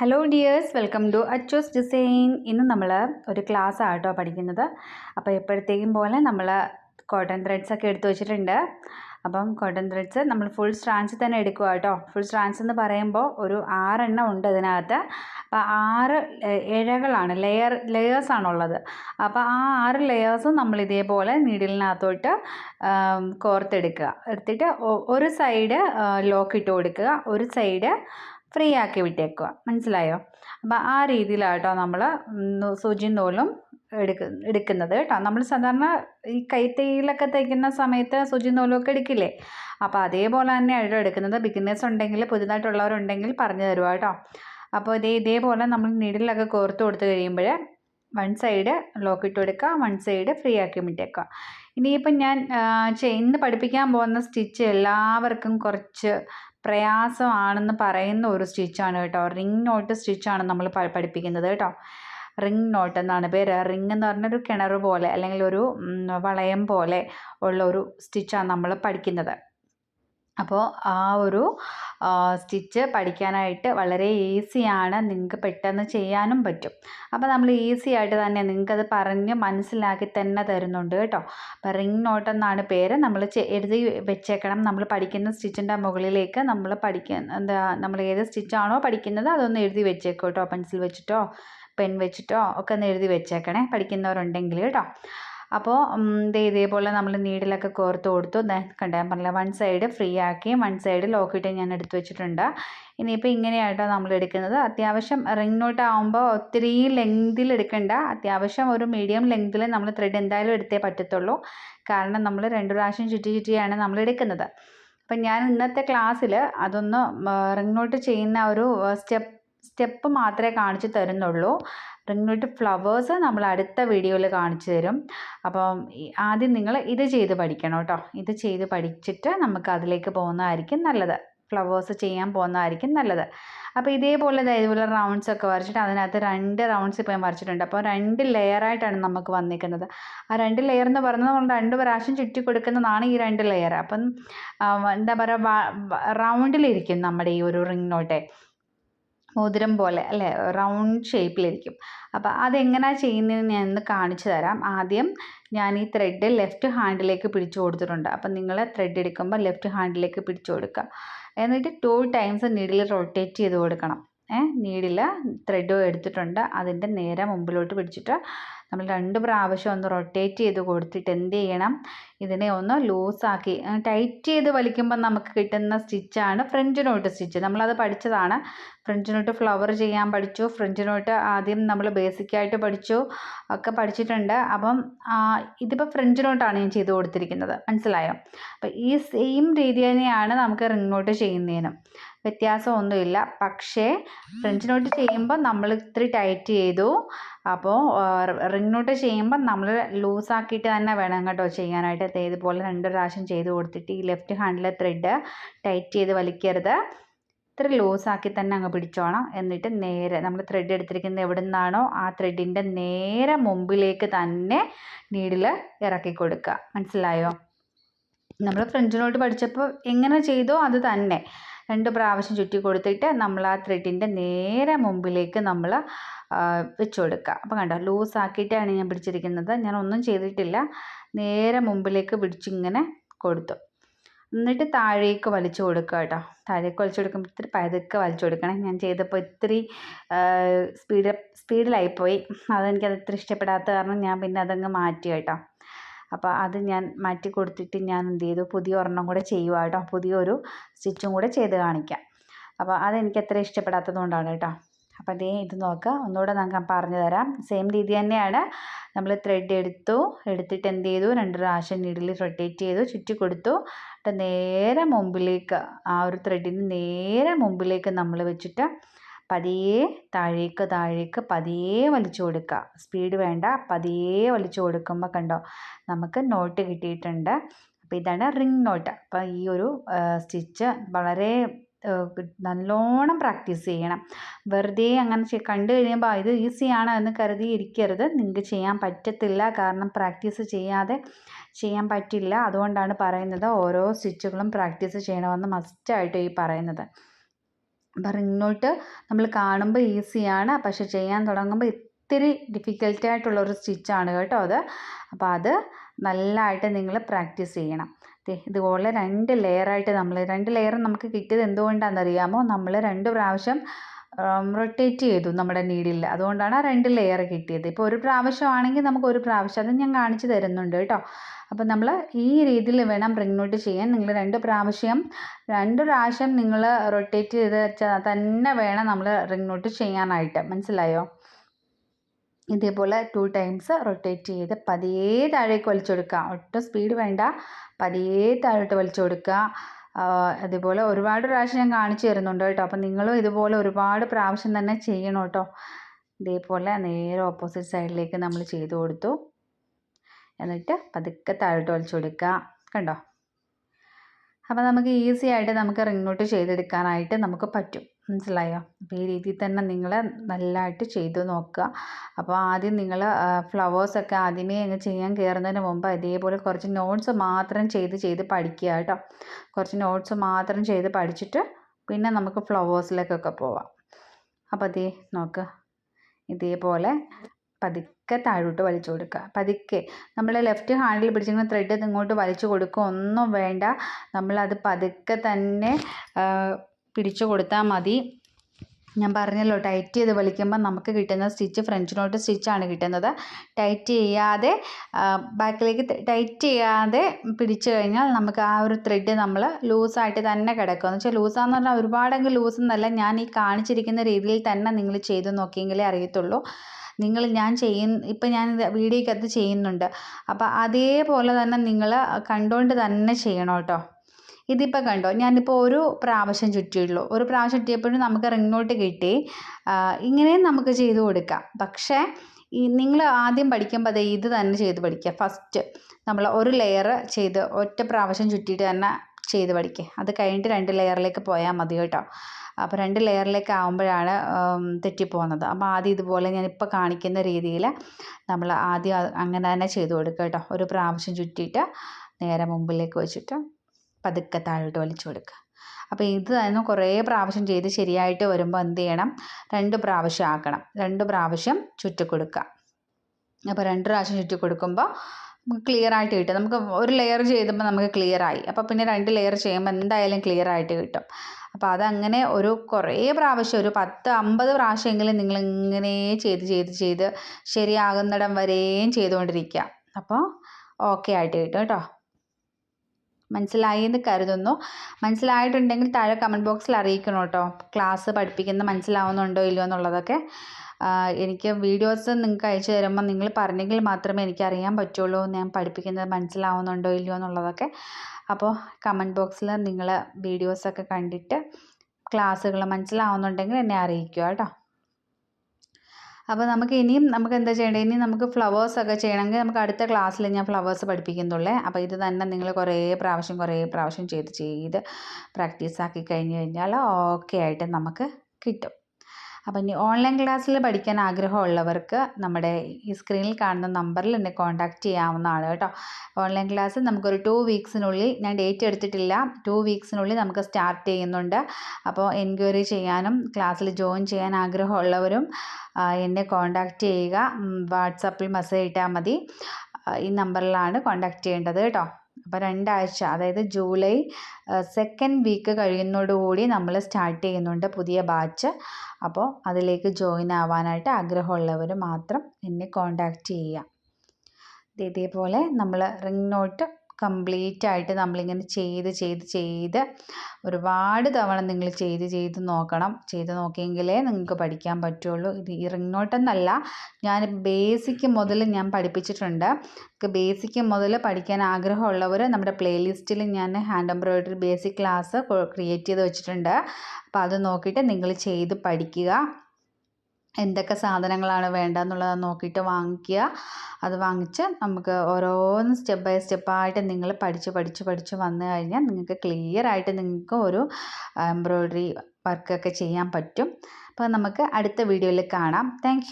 Hello dears welcome to Achchos design ഇന്ന് നമ്മൾ ഒരു ക്ലാസ് ആട്ടോ പഠിക്കുന്നത്. അപ്പോൾ എപ്പോഴത്തേക്കും പോലെ നമ്മൾ കോട്ടൺ ത്രെഡ്സ് ഒക്കെ എടുത്തു വെച്ചിട്ടുണ്ട്. അപ്പം കോട്ടൺ ത്രെഡ്സ് നമ്മൾ ഫുൾ സ്ട്രാൻസ് തന്നെ എടുക്കുക കേട്ടോ ഫുൾ സ്ട്രാൻസ് എന്ന് പറയുമ്പോൾ ഒരു ആറെണ്ണം ഉണ്ട് അതിനകത്ത്. അപ്പോൾ ആറ് ഇഴകളാണ്. ലെയർ ലെയേഴ്സാണുള്ളത് അപ്പോൾ ആ ആറ് ലെയേഴ്സും നമ്മൾ ഇതേപോലെ നീഡിലിനകത്തോട്ട് കോർത്തെടുക്കുക. എടുത്തിട്ട് ഒരു സൈഡ് ലോക്ക് ഇട്ട് കൊടുക്കുക. ഒരു സൈഡ് ഫ്രീ ആക്കി വിട്ടേക്കുക മനസ്സിലായോ? അപ്പോൾ ആ രീതിയിലാട്ടോ നമ്മൾ സൂചി നൂലും എടുക്ക എടുക്കുന്നത് കേട്ടോ. നമ്മൾ സാധാരണ ഈ കൈത്തൈയിലൊക്കെ തയ്ക്കുന്ന സമയത്ത് സൂചി നൂലൊക്കെ എടുക്കില്ലേ? അപ്പോൾ അതേപോലെ തന്നെ ആയിട്ട് എടുക്കുന്നത്. ബിഗിനേഴ്സ് ഉണ്ടെങ്കിൽ പുതുതായിട്ടുള്ളവരുണ്ടെങ്കിൽ പറഞ്ഞു തരുക കേട്ടോ. അപ്പോൾ ഇതേ ഇതേപോലെ നമ്മൾ നീഡിലൊക്കെ കോർത്ത് കൊടുത്ത് കഴിയുമ്പോൾ വൺ സൈഡ് ലോക്ക് ഇട്ട് കൊടുക്കുക. വൺ സൈഡ് ഫ്രീ ആക്കി വിട്ടേക്കുക. ഇനിയിപ്പം ഞാൻ ഇന്ന് പഠിപ്പിക്കാൻ പോകുന്ന സ്റ്റിച്ച് എല്ലാവർക്കും കുറച്ച് പ്രയാസമാണെന്ന് പറയുന്ന ഒരു സ്റ്റിച്ചാണ് കേട്ടോ. റിംഗ് നോട്ട് സ്റ്റിച്ചാണ് നമ്മൾ പഠിപ്പിക്കുന്നത് കേട്ടോ. റിംഗ് നോട്ട് എന്നാണ് പേര്. റിംഗ് എന്ന് പറഞ്ഞൊരു കിണർ പോലെ അല്ലെങ്കിൽ ഒരു വളയം പോലെ ഉള്ള ഒരു സ്റ്റിച്ചാണ് നമ്മൾ പഠിക്കുന്നത്. അപ്പോൾ ആ ഒരു സ്റ്റിച്ച് പഠിക്കാനായിട്ട് വളരെ ഈസിയാണ് നിങ്ങൾക്ക് പെട്ടെന്ന് ചെയ്യാനും പറ്റും. അപ്പോൾ നമ്മൾ ഈസി ആയിട്ട് തന്നെ നിങ്ങൾക്കത് പറഞ്ഞ് മനസ്സിലാക്കി തന്നെ തരുന്നുണ്ട് കേട്ടോ. അപ്പോൾ റിംഗ് നോട്ട് എന്നാണ് പേര്. നമ്മൾ എഴുതി വെച്ചേക്കണം. നമ്മൾ പഠിക്കുന്ന സ്റ്റിച്ചിന്റെ മുകളിലേക്ക് നമ്മൾ പഠിക്കുന്ന എന്താ നമ്മൾ ഏത് സ്റ്റിച്ചാണോ പഠിക്കുന്നത് അതൊന്ന് എഴുതി വെച്ചേക്കോ കേട്ടോ. പെൻസിൽ വെച്ചിട്ടോ പെൻ വെച്ചിട്ടോ ഒക്കെ ഒന്ന് എഴുതി വെച്ചേക്കണേ പഠിക്കുന്നവരുണ്ടെങ്കിൽ കേട്ടോ. അപ്പോൾ ദേ ഇതേപോലെ നമ്മൾ നീഡിലൊക്കെ കോർത്ത് കൊടുത്തു. കണ്ടേ ഞാൻ പറഞ്ഞില്ല വൺ സൈഡ് ഫ്രീ ആക്കി വൺ സൈഡ് ലോക്കിട്ട് ഞാൻ എടുത്തു വെച്ചിട്ടുണ്ട്. ഇനിയിപ്പോൾ ഇങ്ങനെയായിട്ടോ നമ്മൾ എടുക്കുന്നത്. അത്യാവശ്യം റിംഗ് നോട്ട് ആകുമ്പോൾ ഒത്തിരി ലെങ്തിൽ എടുക്കണ്ട. അത്യാവശ്യം ഒരു മീഡിയം ലെങ്തിൽ നമ്മൾ ത്രെഡ് എന്തായാലും എടുത്തേ പറ്റത്തുള്ളൂ. കാരണം നമ്മൾ രണ്ട് പ്രാവശ്യം ചുറ്റി ചുറ്റിയാണ് നമ്മൾ എടുക്കുന്നത്. അപ്പം ഞാൻ ഇന്നത്തെ ക്ലാസ്സിൽ അതൊന്ന് റിംഗ് നോട്ട് ചെയ്യുന്ന ഒരു സ്റ്റെപ്പ് സ്റ്റെപ്പ് മാത്രമേ കാണിച്ചു തരുന്നുള്ളൂ. റിംഗ് നോട്ട് ഫ്ലവേഴ്സ് നമ്മൾ അടുത്ത വീഡിയോയിൽ കാണിച്ചു തരും. അപ്പം ആദ്യം നിങ്ങൾ ഇത് ചെയ്ത് പഠിക്കണം കേട്ടോ. ഇത് ചെയ്ത് പഠിച്ചിട്ട് നമുക്ക് അതിലേക്ക് പോകുന്നതായിരിക്കും നല്ലത്. ഫ്ലവേഴ്സ് ചെയ്യാൻ പോകുന്നതായിരിക്കും നല്ലത്. അപ്പോൾ ഇതേപോലെ ഇതേപോലെ റൗണ്ട്സ് ഒക്കെ വരച്ചിട്ട് അതിനകത്ത് രണ്ട് റൗണ്ട്സ് ഇപ്പോൾ ഞാൻ വരച്ചിട്ടുണ്ട്. അപ്പോൾ രണ്ട് ലെയറായിട്ടാണ് നമുക്ക് വന്നിരിക്കുന്നത്. ആ രണ്ട് ലെയർ എന്ന് പറയുന്നത് നമ്മൾ രണ്ട് പ്രാവശ്യം ചുറ്റി കൊടുക്കുന്നതാണ് ഈ രണ്ട് ലെയർ അപ്പം എന്താ പറയുക റൗണ്ടിലിരിക്കും നമ്മുടെ ഈ ഒരു റിംഗ് നോട്ടെ. മോതിരം പോലെ അല്ലേ? റൗണ്ട് ഷേപ്പിലിരിക്കും അപ്പോൾ അതെങ്ങനെയാണ് ചെയ്യുന്നതെന്ന് ഞാൻ ഒന്ന് കാണിച്ചു തരാം. ആദ്യം ഞാൻ ഈ ത്രെഡ് ലെഫ്റ്റ് ഹാൻഡിലേക്ക് പിടിച്ചു കൊടുത്തിട്ടുണ്ട്. അപ്പം നിങ്ങൾ ത്രെഡ് എടുക്കുമ്പോൾ ലെഫ്റ്റ് ഹാൻഡിലേക്ക് പിടിച്ചു കൊടുക്കുക. എന്നിട്ട് ടു ടൈംസ് നീഡിൽ റൊട്ടേറ്റ് ചെയ്ത് കൊടുക്കണം. നീഡിൽ ത്രെഡ് എടുത്തിട്ടുണ്ട്. അതിന്റെ നേരെ മുമ്പിലോട്ട് പിടിച്ചിട്ട് നമ്മൾ രണ്ട് പ്രാവശ്യം ഒന്ന് റൊട്ടേറ്റ് ചെയ്ത് കൊടുത്തിട്ട് എന്ത് ചെയ്യണം? ഇതിനെ ഒന്ന് ലൂസാക്കി ടൈറ്റ് ചെയ്ത് വലിക്കുമ്പോൾ നമുക്ക് കിട്ടുന്ന സ്റ്റിച്ചാണ് ഫ്രഞ്ച് നോട്ട് സ്റ്റിച്ച് നമ്മളത് പഠിച്ചതാണ്. ഫ്രഞ്ച് നോട്ട് ഫ്ലവർ ചെയ്യാൻ പഠിച്ചു. ഫ്രഞ്ച് നോട്ട് ആദ്യം നമ്മൾ ബേസിക്കായിട്ട് പഠിച്ചു. ഒക്കെ പഠിച്ചിട്ടുണ്ട്. അപ്പം ഇതിപ്പോൾ ഫ്രഞ്ച് നോട്ടാണ് ഞാൻ ചെയ്ത് കൊടുത്തിരിക്കുന്നത്. മനസ്സിലായോ? അപ്പം ഈ സെയിം രീതി തന്നെയാണ് നമുക്ക് റിംഗ് നോട്ട് ചെയ്യുന്നതിനും. വ്യത്യാസമൊന്നുമില്ല. പക്ഷേ ഫ്രഞ്ച് നോട്ട് ചെയ്യുമ്പോൾ നമ്മൾ ഇത്തിരി ടൈറ്റ് ചെയ്തു. അപ്പോൾ റിംഗ് നോട്ട് ചെയ്യുമ്പോൾ നമ്മൾ ലൂസാക്കിയിട്ട് തന്നെ വേണം കേട്ടോ ചെയ്യാനായിട്ട്. ഇതേപോലെ രണ്ട് പ്രാവശ്യം ചെയ്ത് കൊടുത്തിട്ട് ഈ ലെഫ്റ്റ് ഹാൻഡിലെ ത്രെഡ് ടൈറ്റ് ചെയ്ത് വലിക്കരുത്. ഇത്ര ലൂസാക്കി തന്നെ അങ്ങ് പിടിച്ചോണം. എന്നിട്ട് നേരെ നമ്മൾ ത്രെഡ് എടുത്തിരിക്കുന്നത് എവിടെ നിന്നാണോ ആ ത്രെഡിന്റെ നേരെ മുമ്പിലേക്ക് തന്നെ നീഡിൽ ഇറക്കി കൊടുക്കുക. മനസ്സിലായോ? നമ്മൾ ഫ്രഞ്ച് പഠിച്ചപ്പോൾ എങ്ങനെ ചെയ്തോ അത് തന്നെ. രണ്ട് പ്രാവശ്യം ചുറ്റി കൊടുത്തിട്ട് നമ്മൾ ആ ത്രെഡിന്റെ നേരെ മുമ്പിലേക്ക് നമ്മൾ വെച്ച് കൊടുക്കുക അപ്പോൾ കണ്ടോ ലൂസാക്കിയിട്ടാണ് ഞാൻ പിടിച്ചിരിക്കുന്നത്. ഞാൻ ഒന്നും ചെയ്തിട്ടില്ല. നേരെ മുമ്പിലേക്ക് പിടിച്ചിങ്ങനെ കൊടുത്തു. എന്നിട്ട് താഴേക്ക് വലിച്ചു കൊടുക്കുക കേട്ടോ. താഴേക്ക് വലിച്ചു കൊടുക്കുമ്പോൾ ഇത്തിരി പതുക്കെ വലിച്ചു കൊടുക്കണം. ഞാൻ ചെയ്തപ്പോൾ ഇത്തിരി സ്പീഡ് സ്പീഡിലായിപ്പോയി അതെനിക്കത് ഇത്ര ഇഷ്ടപ്പെടാത്ത കാരണം ഞാൻ പിന്നെ അതങ്ങ് മാറ്റി കേട്ടോ. അപ്പോൾ അത് ഞാൻ മാറ്റി കൊടുത്തിട്ട് ഞാൻ എന്ത് ചെയ്തു? പുതിയ ഒരെണ്ണം കൂടെ ചെയ്യുക കേട്ടോ. പുതിയൊരു സ്റ്റിച്ചും കൂടെ ചെയ്ത് കാണിക്കാം. അപ്പോൾ അതെനിക്ക് അത്ര ഇഷ്ടപ്പെടാത്തത് കൊണ്ടാണ് കേട്ടോ. അപ്പോൾ അതേ ഇത് നോക്കുക ഒന്നുകൂടെ നമുക്ക് പറഞ്ഞു തരാം. സെയിം രീതി തന്നെയാണ്. നമ്മൾ ത്രെഡ് എടുത്തു. എടുത്തിട്ട് എന്ത് ചെയ്തു? രണ്ട് പ്രാവശ്യം നീഡിൽ റൊട്ടേറ്റ് ചെയ്തു. ചുറ്റി കൊടുത്തു. എന്നിട്ട് നേരെ മുമ്പിലേക്ക് ആ ഒരു ത്രെഡിന് നേരെ മുമ്പിലേക്ക് നമ്മൾ വെച്ചിട്ട് പതിയെ താഴേക്ക് താഴേക്ക് പതിയെ വലിച്ചു കൊടുക്കുക. സ്പീഡ് വേണ്ട പതിയെ വലിച്ചു കൊടുക്കുമ്പോൾ കണ്ടോ നമുക്ക് നോട്ട് കിട്ടിയിട്ടുണ്ട്. അപ്പോൾ ഇതാണ് റിംഗ് നോട്ട് അപ്പോൾ ഈ ഒരു സ്റ്റിച്ച് വളരെ നല്ലോണം പ്രാക്ടീസ് ചെയ്യണം. വെറുതെ അങ്ങനെ കണ്ടു കഴിയുമ്പോൾ ഇത് ഈസിയാണ് എന്ന് കരുതി ഇരിക്കരുത് നിങ്ങൾക്ക് ചെയ്യാൻ പറ്റത്തില്ല. കാരണം പ്രാക്ടീസ് ചെയ്യാതെ ചെയ്യാൻ പറ്റില്ല. അതുകൊണ്ടാണ് പറയുന്നത് ഓരോ സ്റ്റിച്ചുകളും പ്രാക്ടീസ് ചെയ്യണമെന്ന് മസ്റ്റായിട്ട് ഈ പറയുന്നത്. നോട്ട് നമ്മൾ കാണുമ്പോൾ ഈസിയാണ്. പക്ഷെ ചെയ്യാൻ തുടങ്ങുമ്പോൾ ഇത്തിരി ഡിഫിക്കൽട്ടി ആയിട്ടുള്ള ഒരു സ്റ്റിച്ചാണ് കേട്ടോ അത്. അപ്പോൾ അത് നല്ലതായിട്ട് നിങ്ങൾ പ്രാക്ടീസ് ചെയ്യണം. ഇതുപോലെ രണ്ട് ലെയറായിട്ട് നമ്മൾ രണ്ട് ലെയർ നമുക്ക് കിട്ടിയത് എന്തുകൊണ്ടാണെന്നറിയാമോ? നമ്മൾ രണ്ട് പ്രാവശ്യം റൊട്ടേറ്റ് ചെയ്തു നമ്മുടെ നീഡിൽ അതുകൊണ്ടാണ് ആ രണ്ട് ലെയർ കിട്ടിയത്. ഇപ്പോൾ ഒരു പ്രാവശ്യമാണെങ്കിൽ നമുക്ക് ഒരു പ്രാവശ്യം അത് ഞാൻ കാണിച്ചു തരുന്നുണ്ട് കേട്ടോ. അപ്പോൾ നമ്മൾ ഈ രീതിയിൽ വേണം റിംഗ് നോട്ട് ചെയ്യാൻ. നിങ്ങൾ രണ്ട് പ്രാവശ്യം രണ്ട് പ്രാവശ്യം നിങ്ങൾ റൊട്ടേറ്റ് ചെയ്ത് തന്നെ വേണം നമ്മൾ റിംഗ് നോട്ട് ചെയ്യാനായിട്ട്. മനസ്സിലായോ? ഇതേപോലെ ടു ടൈംസ് റൊട്ടേറ്റ് ചെയ്ത് പതിയെ താഴേക്ക് വലിച്ചു കൊടുക്കുക ഒട്ടും സ്പീഡ് വേണ്ട. പതിയെ താഴോട്ട് വലിച്ചു കൊടുക്കുക അതുപോലെ ഒരുപാട് പ്രാവശ്യം ഞാൻ കാണിച്ചു തരുന്നുണ്ട് കേട്ടോ. അപ്പം നിങ്ങളും ഇതുപോലെ ഒരുപാട് പ്രാവശ്യം തന്നെ ചെയ്യണം കേട്ടോ. ഇതേപോലെ നേരെ ഓപ്പോസിറ്റ് സൈഡിലേക്ക് നമ്മൾ ചെയ്തു കൊടുത്തു. എന്നിട്ട് പതുക്കെ താഴോട്ട് വലിച്ചു കൊടുക്കുക. കണ്ടോ? അപ്പോൾ നമുക്ക് ഈസി ആയിട്ട് നമുക്ക് റിംഗ് നോട്ട് ചെയ്തെടുക്കാനായിട്ട് നമുക്ക് പറ്റും. മനസ്സിലായോ? അപ്പോൾ ഈ രീതിയിൽ തന്നെ നിങ്ങൾ നല്ലതായിട്ട് ചെയ്തു നോക്കുക. അപ്പോൾ ആദ്യം നിങ്ങൾ ഫ്ലവേഴ്സൊക്കെ ആദ്യമേ അങ്ങ് ചെയ്യാൻ കയറുന്നതിന് മുമ്പ് ഇതേപോലെ കുറച്ച് നോട്ട്സ് മാത്രം ചെയ്ത് ചെയ്ത് പഠിക്കുക കേട്ടോ. കുറച്ച് നോട്ട്സ് മാത്രം ചെയ്ത് പഠിച്ചിട്ട് പിന്നെ നമുക്ക് ഫ്ലവേഴ്സിലേക്കൊക്കെ പോവാം. അപ്പോൾ അതേ നോക്ക്. ഇതേപോലെ പതുക്കെ താഴോട്ട് വലിച്ചു കൊടുക്കുക. പതുക്കെ. നമ്മൾ ലെഫ്റ്റ് ഹാൻഡിൽ പിടിച്ചിങ്ങനെ ത്രെഡ് ഇങ്ങോട്ട് വലിച്ചു കൊടുക്കുക. ഒന്നും വേണ്ട. നമ്മളത് പതുക്കെ തന്നെ പിടിച്ചു കൊടുത്താൽ മതി. ഞാൻ പറഞ്ഞല്ലോ ടൈറ്റ് ചെയ്ത് വലിക്കുമ്പോൾ നമുക്ക് കിട്ടുന്ന സ്റ്റിച്ച് ഫ്രഞ്ച് നോട്ട് സ്റ്റിച്ചാണ് കിട്ടുന്നത്. ടൈറ്റ് ചെയ്യാതെ ബാക്കിലേക്ക് ടൈറ്റ് ചെയ്യാതെ പിടിച്ചു കഴിഞ്ഞാൽ നമുക്ക് ആ ഒരു ത്രെഡ് നമ്മൾ ലൂസായിട്ട് തന്നെ കിടക്കും. എന്ന് വെച്ചാൽ ലൂസാന്ന് പറഞ്ഞാൽ ഒരുപാടെങ്കിൽ ലൂസ് എന്നല്ല ഞാൻ ഈ കാണിച്ചിരിക്കുന്ന രീതിയിൽ തന്നെ നിങ്ങൾ ചെയ്ത് നോക്കിയെങ്കിലേ അറിയത്തുള്ളൂ. നിങ്ങൾ ഞാൻ ചെയ്യുന്ന ഇപ്പം ഞാൻ വീഡിയോക്കകത്ത് ചെയ്യുന്നുണ്ട്. അപ്പോൾ അതേപോലെ തന്നെ നിങ്ങൾ കണ്ടുകൊണ്ട് തന്നെ ചെയ്യണം കേട്ടോ. ഇതിപ്പോൾ കണ്ടോ ഞാനിപ്പോൾ ഒരു പ്രാവശ്യം ചുറ്റിയുള്ളൂ ഒരു പ്രാവശ്യം ചുറ്റിയപ്പോഴും നമുക്ക് റിങ്ങോട്ട് കിട്ടി. ഇങ്ങനെയും നമുക്ക് ചെയ്തു കൊടുക്കാം. പക്ഷേ ഈ നിങ്ങൾ ആദ്യം പഠിക്കുമ്പോൾ അത് ഇത് തന്നെ ചെയ്ത് പഠിക്കുക. ഫസ്റ്റ് നമ്മൾ ഒരു ലെയർ ചെയ്ത് ഒറ്റ പ്രാവശ്യം ചുറ്റിയിട്ട് തന്നെ ചെയ്ത് പഠിക്കുക. അത് കഴിഞ്ഞിട്ട് രണ്ട് ലെയറിലേക്ക് പോയാൽ മതി കേട്ടോ. അപ്പോൾ രണ്ട് ലെയറിലേക്ക് ആകുമ്പോഴാണ് തെറ്റിപ്പോകുന്നത്. അപ്പോൾ ആദ്യം ഇതുപോലെ ഞാൻ ഞാനിപ്പോൾ കാണിക്കുന്ന രീതിയിൽ നമ്മൾ ആദ്യം അങ്ങനെ തന്നെ ചെയ്ത് കൊടുക്കുക കേട്ടോ. ഒരു പ്രാവശ്യം ചുറ്റിയിട്ട് നേരെ മുമ്പിലേക്ക് വെച്ചിട്ട് പതുക്കെ താഴോട്ട് വലിച്ചു കൊടുക്കുക. അപ്പോൾ ഇത് തന്നെ കുറേ പ്രാവശ്യം ചെയ്ത് ശരിയായിട്ട് വരുമ്പോൾ എന്ത് ചെയ്യണം? രണ്ട് പ്രാവശ്യം ആക്കണം. രണ്ട് പ്രാവശ്യം ചുറ്റി കൊടുക്കുക. അപ്പോൾ രണ്ട് പ്രാവശ്യം ചുറ്റി കൊടുക്കുമ്പോൾ നമുക്ക് ക്ലിയർ ആയിട്ട് കിട്ടും. നമുക്ക് ഒരു ലെയർ ചെയ്തപ്പോൾ നമുക്ക് ക്ലിയർ ആയി. അപ്പോൾ പിന്നെ രണ്ട് ലെയർ ചെയ്യുമ്പോൾ എന്തായാലും ക്ലിയർ ആയിട്ട് കിട്ടും. അപ്പോൾ അതങ്ങനെ ഒരു കുറേ പ്രാവശ്യം ഒരു പത്ത് അമ്പത് പ്രാവശ്യമെങ്കിലും നിങ്ങൾ ഇങ്ങനെ ചെയ്ത് ചെയ്ത് ചെയ്ത് ശരിയാകുന്നിടം വരെയും ചെയ്തുകൊണ്ടിരിക്കുക. അപ്പോൾ ഓക്കെ ആയിട്ട് കിട്ടും കേട്ടോ. മനസ്സിലായി എന്ന് കരുതുന്നു. മനസ്സിലായിട്ടുണ്ടെങ്കിൽ താഴെ കമന്റ് ബോക്സിൽ അറിയിക്കണം കേട്ടോ. ക്ലാസ് പഠിപ്പിക്കുന്നത് മനസ്സിലാവുന്നുണ്ടോ ഇല്ലയോ എന്നുള്ളതൊക്കെ. എനിക്ക് വീഡിയോസ് നിങ്ങൾക്ക് അയച്ചു തരുമ്പോൾ നിങ്ങൾ പറഞ്ഞെങ്കിൽ മാത്രമേ എനിക്ക് അറിയാൻ പറ്റുള്ളൂ ഞാൻ പഠിപ്പിക്കുന്നത് മനസ്സിലാവുന്നുണ്ടോ ഇല്ലയോ എന്നുള്ളതൊക്കെ. അപ്പോൾ കമന്റ് ബോക്സിൽ നിങ്ങൾ വീഡിയോസൊക്കെ കണ്ടിട്ട് ക്ലാസ്സുകൾ മനസ്സിലാവുന്നുണ്ടെങ്കിൽ എന്നെ അറിയിക്കുക കേട്ടോ. അപ്പോൾ നമുക്ക് ഇനിയും നമുക്ക് എന്താ ചെയ്യേണ്ടത്? ഇനി നമുക്ക് ഫ്ലവേഴ്സ് ഒക്കെ ചെയ്യണമെങ്കിൽ നമുക്ക് അടുത്ത ക്ലാസ്സിൽ ഞാൻ ഫ്ലവേഴ്സ് പഠിപ്പിക്കുന്നുള്ളേ. അപ്പോൾ ഇത് തന്നെ നിങ്ങൾ കുറേ പ്രാവശ്യം കുറേ പ്രാവശ്യം ചെയ്ത് ചെയ്ത് പ്രാക്ടീസ് ആക്കി കഴിഞ്ഞ് കഴിഞ്ഞാൽ ഓക്കെ ആയിട്ട് നമുക്ക് കിട്ടും. അപ്പം ഇനി ഓൺലൈൻ ക്ലാസ്സിൽ പഠിക്കാൻ ആഗ്രഹമുള്ളവർക്ക് നമ്മുടെ ഈ സ്ക്രീനിൽ കാണുന്ന നമ്പറിൽ എന്നെ കോൺടാക്റ്റ് ചെയ്യാവുന്നതാണ് കേട്ടോ. ഓൺലൈൻ ക്ലാസ് നമുക്കൊരു ടു വീക്സിനുള്ളിൽ ഞാൻ ഡേറ്റ് എടുത്തിട്ടില്ല. ടു വീക്സിനുള്ളിൽ നമുക്ക് സ്റ്റാർട്ട് ചെയ്യുന്നുണ്ട്. അപ്പോൾ എൻക്വയറി ചെയ്യാനും ക്ലാസ്സിൽ ജോയിൻ ചെയ്യാൻ ആഗ്രഹമുള്ളവരും എന്നെ കോൺടാക്റ്റ് ചെയ്യുക. വാട്സാപ്പിൽ മെസ്സേജ് ഇട്ടാൽ മതി. ഈ നമ്പറിലാണ് കോൺടാക്റ്റ് ചെയ്യേണ്ടത് കേട്ടോ. അപ്പോൾ രണ്ടാഴ്ച അതായത് ജൂലൈ സെക്കൻഡ് വീക്ക് കഴിയുന്നതോടുകൂടി നമ്മൾ സ്റ്റാർട്ട് ചെയ്യുന്നുണ്ട് പുതിയ ബാച്ച് അപ്പോൾ അതിലേക്ക് ജോയിൻ ആവാനായിട്ട് ആഗ്രഹമുള്ളവർ മാത്രം എന്നെ കോണ്ടാക്റ്റ് ചെയ്യുക. ഇതേപോലെ നമ്മൾ റിംഗ് നോട്ട് കംപ്ലീറ്റ് ആയിട്ട് നമ്മളിങ്ങനെ ചെയ്ത് ചെയ്ത് ചെയ്ത് ഒരുപാട് തവണ നിങ്ങൾ ചെയ്ത് ചെയ്ത് നോക്കണം. ചെയ്ത് നോക്കിയെങ്കിലേ നിങ്ങൾക്ക് പഠിക്കാൻ പറ്റുള്ളൂ. ഇത് ഇറങ്ങോട്ടെന്നല്ല. ഞാൻ ബേസിക് മുതൽ ഞാൻ പഠിപ്പിച്ചിട്ടുണ്ട്. ബേസിക് മുതൽ പഠിക്കാൻ ആഗ്രഹമുള്ളവർ നമ്മുടെ പ്ലേലിസ്റ്റിൽ ഞാൻ hand embroidery basic class create ചെയ്ത് വെച്ചിട്ടുണ്ട്. അപ്പോൾ അത് നോക്കിയിട്ട് നിങ്ങൾ ചെയ്ത് പഠിക്കുക. എന്തൊക്കെ സാധനങ്ങളാണ് വേണ്ടതെന്നുള്ളത് നോക്കിയിട്ട് വാങ്ങിക്കുക. അത് വാങ്ങിച്ച് നമുക്ക് ഓരോന്ന് സ്റ്റെപ്പ് ബൈ സ്റ്റെപ്പായിട്ട് നിങ്ങൾ പഠിച്ച് പഠിച്ച് പഠിച്ച് വന്നു കഴിഞ്ഞാൽ നിങ്ങൾക്ക് ക്ലിയർ ആയിട്ട് നിങ്ങൾക്ക് ഒരു എംബ്രോയ്ഡറി വർക്കൊക്കെ ചെയ്യാൻ പറ്റും. അപ്പോൾ നമുക്ക് അടുത്ത വീഡിയോയിൽ കാണാം. താങ്ക്